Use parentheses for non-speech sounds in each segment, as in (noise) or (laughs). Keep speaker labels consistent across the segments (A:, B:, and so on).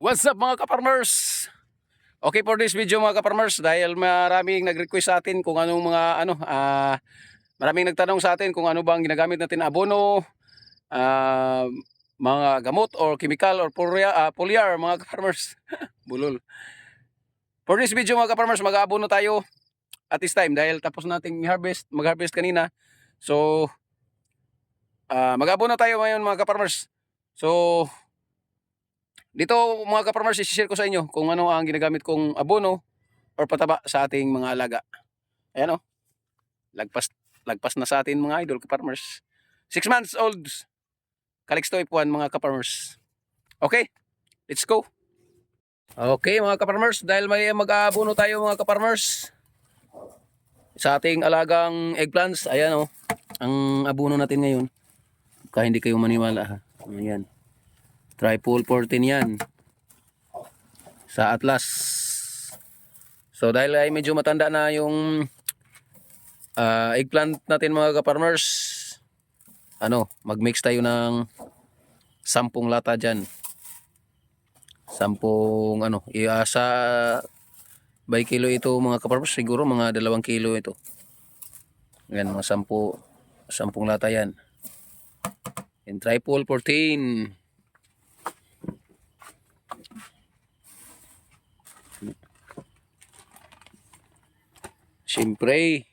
A: What's up mga kaparmers? Okay for this video mga kaparmers dahil maraming nag-request sa atin kung anong mga ano ah maraming nagtanong sa atin kung ano bang ginagamit natin na abono ah, mga gamot or chemical or polyar, ah, polyar mga kaparmers. (laughs) Bulol. For this video mga kaparmers mag-aabono tayo at this time dahil tapos nating harvest, mag-harvest kanina. So ah mag-aabono tayo ngayon mga kaparmers. So dito mga kaparmers, i-share ko sa inyo kung ano ang ginagamit kong abono or pataba sa ating mga alaga. Ayan o. Lagpas, lagpas na sa atin mga idol kaparmers. 6 months old. Calixto F1 mga kaparmers. Okay, let's go. Okay mga kaparmers, dahil may mag-aabono tayo mga kaparmers sa ating alagang eggplants. Ayan o. Ang abono natin ngayon. Kaya hindi kayo maniwala ha. Ayan. Triple 14 yan. Sa Atlas. So dahil ay medyo matanda na yung ah, eggplant natin mga kaparmers, ano, mag-mix tayo ng sampung lata dyan. Sampung ano, iasa by kilo ito mga kaparmers, siguro mga dalawang kilo ito. Yan, mga sampu, sampung lata yan. In triple 14. Siyempre,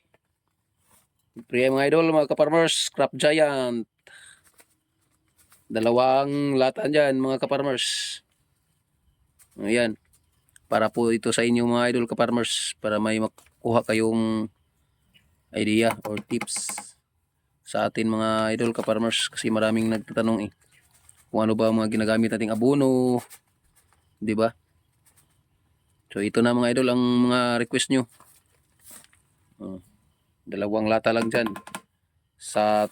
A: siyempre mga idol, mga kaparmers, crop giant. Dalawang lata dyan, mga kaparmers. Ayan. Para po ito sa inyo mga idol kaparmers, para may makuha kayong idea or tips sa atin mga idol kaparmers kasi maraming nagtatanong eh kung ano ba mga ginagamit nating abono, 'di ba? So ito na mga idol ang mga request nyo. Oh, dalawang lata lang dyan sa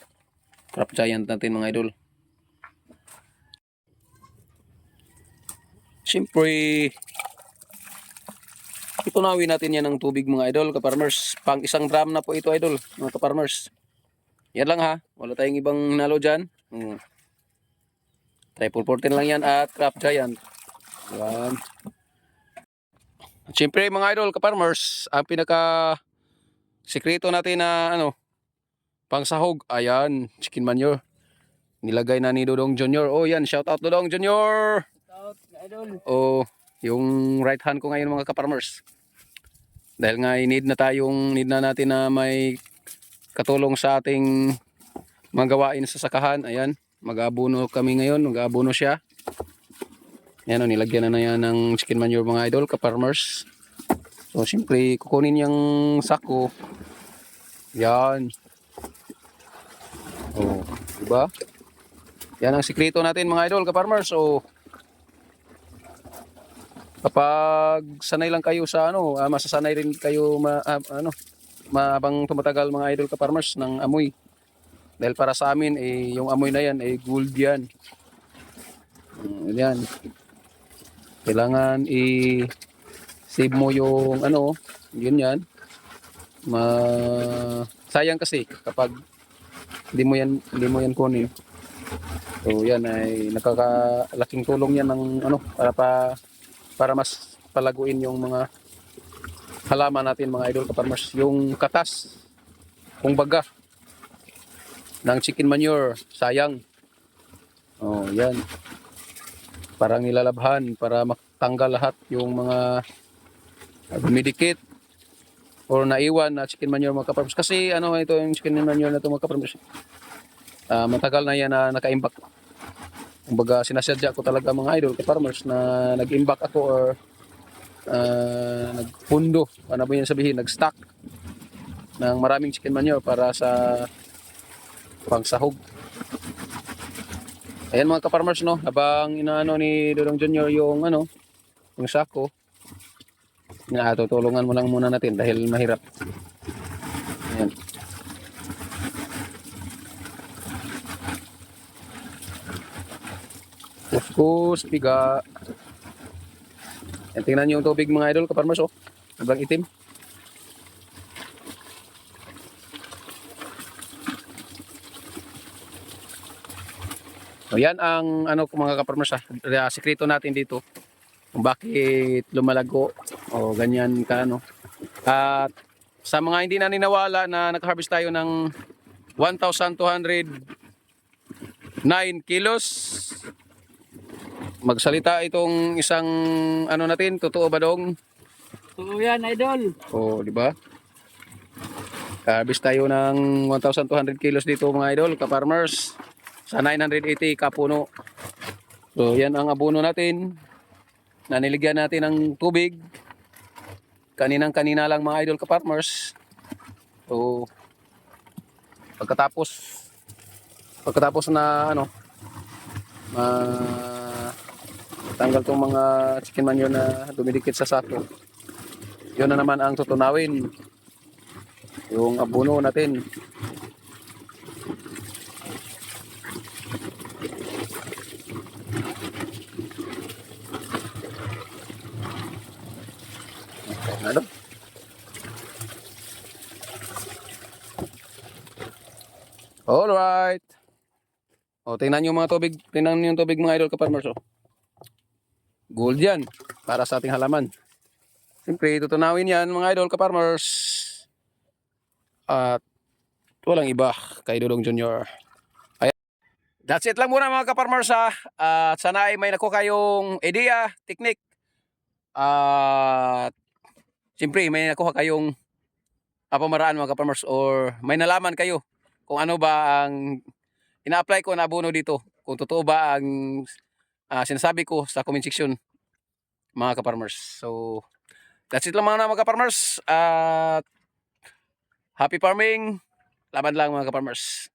A: crop giant natin mga idol. Siyempre, itunawin natin yan ng tubig mga idol, kaparmers. Pang isang drum na po ito idol, mga kaparmers. Yan lang ha, wala tayong ibang nalo dyan. Hmm. Triple 14 lang yan at crop giant. Yan. Siyempre mga idol, kaparmers, ang pinaka Sekreto natin na ano, pangsahog, ayan, chicken manure. Nilagay na ni Dodong Junior. Oh, yan, shout out Dodong Junior.
B: Out, idol.
A: Oh, yung right hand ko ngayon mga kaparmers. Dahil nga need na tayong need na natin na may katulong sa ating mga gawain sa sakahan. Ayan, mag-abuno kami ngayon, mag-abuno siya. Yan o, nilagyan na na yan ng chicken manure mga idol, kaparmers. So, siyempre, kukunin yung sako. Yan. Oh, diba? Yan ang sikreto natin mga idol, kaparmers. So, kapag sanay lang kayo sa ano, ah, masasanay rin kayo ma, ah, ano, mabang tumatagal mga idol kaparmers ng amoy. Dahil para sa amin, eh, yung amoy na yan, eh, gold yan. Mm, yan. Kailangan i-save mo yung ano, yun yan. Ma sayang kasi kapag hindi mo yan hindi mo yan kunin. So yan ay nakakalaking tulong yan ng ano para pa para mas palaguin yung mga halaman natin mga idol kaparmers. Yung katas kung baga ng chicken manure, sayang. Oh, yan. Parang nilalabhan para matanggal lahat yung mga dumidikit or naiwan na chicken manure mga kaparmers. Kasi ano ito yung chicken manure na ito mga kaparmers. Ah, matagal na yan na naka-imbak. Kumbaga sinasadya ko talaga mga idol kaparmers na nag-imbak ako or ah, nagpundo, ano ba yan sabihin, nag-stock ng maraming chicken manure para sa pangsahog. Ayan mga kaparmers no, habang inaano ni Dodong Junior yung ano, yung sako, na tutulungan mo lang muna natin dahil mahirap. Ayan. Kuskus, piga. Yan, tingnan niyo yung tubig mga idol, kaparmers oh. Sobrang itim. So yan ang ano mga kaparmers ha, sekreto natin dito kung bakit lumalago o ganyan ka ano. At sa mga hindi naniniwala na nag-harvest tayo ng 1,209 kilos magsalita itong isang ano natin, totoo ba dong?
B: Oo yan, idol.
A: O, di ba? Harvest tayo ng 1,200 kilos dito mga idol, ka-farmers. Sa 980 kapuno. So, yan ang abono natin. Naniligyan natin ng tubig. Kaninang kanina lang mga idol ka-farmers. So, pagkatapos pagkatapos na ano ma tanggal tong mga chicken manure na dumidikit sa sako yun na naman ang tutunawin yung abono natin ano Alright. O, tingnan nyo mga tubig. Tingnan nyo yung tubig mga idol ka-farmers. Oh. Gold yan. Para sa ating halaman. Siyempre, tutunawin yan mga idol ka-farmers. At walang iba kay Dudong Junior. That's it lang muna mga ka-farmers ha. At sana ay may nakuha kayong idea, technique. At siyempre, may nakuha kayong ah, pamaraan mga ka-farmers or may nalaman kayo kung ano ba ang ina-apply ko na abono dito. Kung totoo ba ang ah, sinasabi ko sa comment section mga ka-farmers. So, that's it lang mga mga ka-farmers. At happy farming. Laban lang mga ka-farmers.